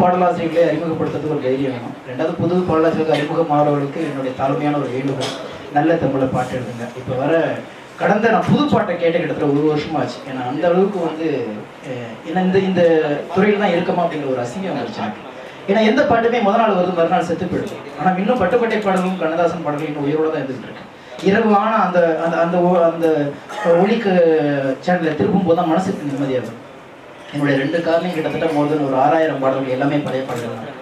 பாடலாசிரியர்களை அறிமுகப்படுத்துறதுக்கு ஒரு தைரியம் வேணும். ரெண்டாவது புது பாடலாசிரியர்கள் அறிமுகமானவர்களுக்கு என்னுடைய தலைமையான ஒரு வேண்டுகோள். நல்ல தமிழை பாட்டு எழுதுங்க. இப்போ வர கடந்த நான் புது பாட்டை கேட்ட கிட்டத்தட்ட ஒரு வருஷமா ஆச்சு ஏன்னா அந்த அளவுக்கு வந்து ஏன்னா இந்த இந்த துறையில் தான் இருக்கமா அப்படிங்கிற ஒரு அசிங்கம் வந்துருச்சு எனக்கு. ஏன்னா எந்த பாட்டுமே முத நாள் வருது மறுநாள் செத்து போயிடுது. ஆனால் இன்னும் பட்டுப்பட்டை பாடலும் கண்ணதாசன் பாடலும் இன்னும் உயிரோட தான் இருந்துட்டு இருக்கு. இரவு ஆனால் அந்த அந்த அந்த அந்த ஒளிக்கு சேனலில் திருப்பும் போது தான் மனசுக்கு நிம்மதியாகும் என்னுடைய ரெண்டு கார்லையும் கிட்டத்தட்ட மோர் தென் ஒரு ஆறாயிரம் பாடல்கள் எல்லாமே பழைய பாடல்கள் தான்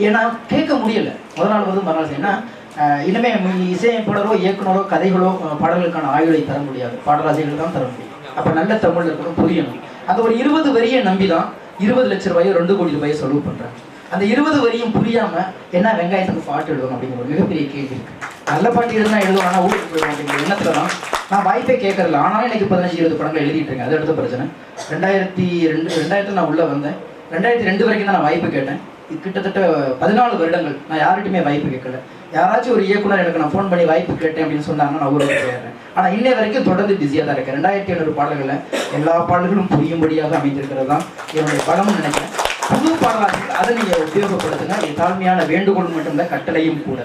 ஏன்னா கேட்க முடியல. முதல் நாள் வந்து மறுநாள் ஏன்னா அஹ், இனிமே இசையமைப்பாளரோ இயக்குனரோ கதைகளோ பாடல்களுக்கான ஆயுளை தர முடியாது. பாடலாசிரியர்கள் தான் தர முடியும். அப்போ நல்ல தமிழ் இருக்கணும் புரியணும். அந்த ஒரு இருபது வரியை நம்பி தான் இருபது லட்ச ரூபாயோ ரெண்டு கோடி ரூபாயோ செலவு பண்ணுறாங்க அந்த இருபது வரியும் புரியாம என்ன வெங்காயத்துக்கு பாட்டு எழுதணும் அப்படிங்கிற ஒரு மிகப்பெரிய கேள்வி இருக்கு. நல்ல பாட்டு எழுதுனா எழுதுவோம் ஆனால் ஊருக்கு போயிடும் அப்படிங்கிற எண்ணத்துல தான் நான் வாய்ப்பே கேட்கறல ஆனாலும் எனக்கு பதினஞ்சு இருபது படங்கள் எழுதிட்டு இருக்கேன் அது அடுத்த பிரச்சனை. ரெண்டாயிரத்தி ரெண்டு ரெண்டாயிரத்தில் நான் உள்ளே வந்தேன். ரெண்டாயிரத்தி ரெண்டு வரைக்கும் தான் நான் வாய்ப்பு கேட்டேன். கிட்டத்தட்ட பதினாலு வருடங்கள். நான் யார்கிட்டையுமே வாய்ப்பு கேட்கல. யாராச்சும் ஒரு இயக்குனர் எனக்கு நான் ஃபோன் பண்ணி வாய்ப்பு கேட்டேன் அப்படின்னு சொன்னாங்கன்னா நான் ஊருக்கு போயிடுறேன். ஆனால் இன்னை வரைக்கும் தொடர்ந்து பிஸியாக தான் இருக்கேன். ரெண்டாயிரத்தி ஐநூறு பாடல்களில் எல்லா பாடல்களும் புரியும்படியாக அமைந்திருக்கிறது தான் என்னுடைய பலம்னு நினைக்கிறேன். புது பாடலாக அதை நீங்கள் உபயோகப்படுத்துங்க. தாழ்மையான வேண்டுகோள் மட்டும் இல்லை கட்டளையும் கூட.